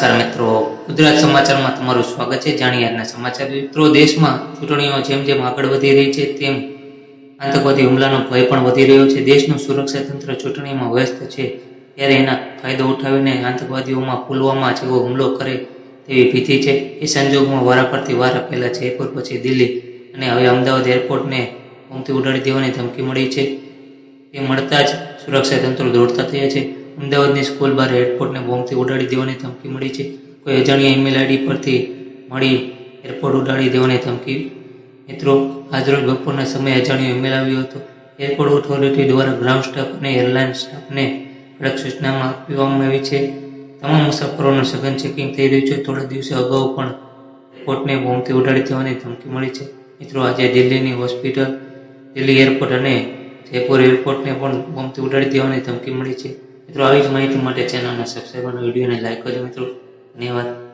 નમસ્કાર મિત્રો. ગુજરાત સમાચારમાં તમારું સ્વાગત છે. જાણીએ આજના સમાચાર મિત્રો. દેશમાં ચૂંટણીઓ જેમ જેમ આગળ વધી રહી છે, તેમ આતંકવાદી હુમલાનો ભય પણ વધી રહ્યો છે. દેશનું સુરક્ષા તંત્ર ચૂંટણીમાં વ્યસ્ત છે. ત્યારે એના ફાયદો ઉઠાવીને આતંકવાદીઓમાં પુલવામા જેવો હુમલો કરે તેવી ભીતિ છે. એ સંજોગમાં વારા પરથી વાર પહેલા જયપુર પછી દિલ્હી અને હવે અમદાવાદ એરપોર્ટને ઊંઘથી ઉડાડી દેવાની ધમકી મળી છે. એ મળતા જ સુરક્ષા તંત્રો દોડતા થયા છે. અમદાવાદની સ્કૂલ બહાર એરપોર્ટને બોમ્બથી ઉડાડી દેવાની ધમકી મળી છે. કોઈ અજાણ્યા ઈમેલ આઈડી પરથી મળી એરપોર્ટ ઉડાડી દેવાની ધમકી. મિત્રો આજરોજ બપોરના સમયે અજાણ્યો ઈમેલ આવ્યો હતો. એરપોર્ટ ઓથોરિટી દ્વારા ગ્રાઉન્ડ સ્ટાફ અને એરલાઇન સ્ટાફને કડક સૂચનામાં આપવામાં આવી છે. તમામ મુસાફરોનું સઘન ચેકિંગ થઈ રહ્યું છે. થોડા દિવસો અગાઉ પણ એરપોર્ટને બોમ્બથી ઉડાડી દેવાની ધમકી મળી છે. મિત્રો, આજે દિલ્હીની હોસ્પિટલ દિલ્હી એરપોર્ટ અને જયપુર એરપોર્ટને પણ બોમ્બથી ઉડાડી દેવાની ધમકી મળી છે. મિત્રો આવી જ માહિતી માટે ચેનલને સબસ્ક્રાઈબ અને વિડીયોને લાઈક કરજો મિત્રો. ધન્યવાદ.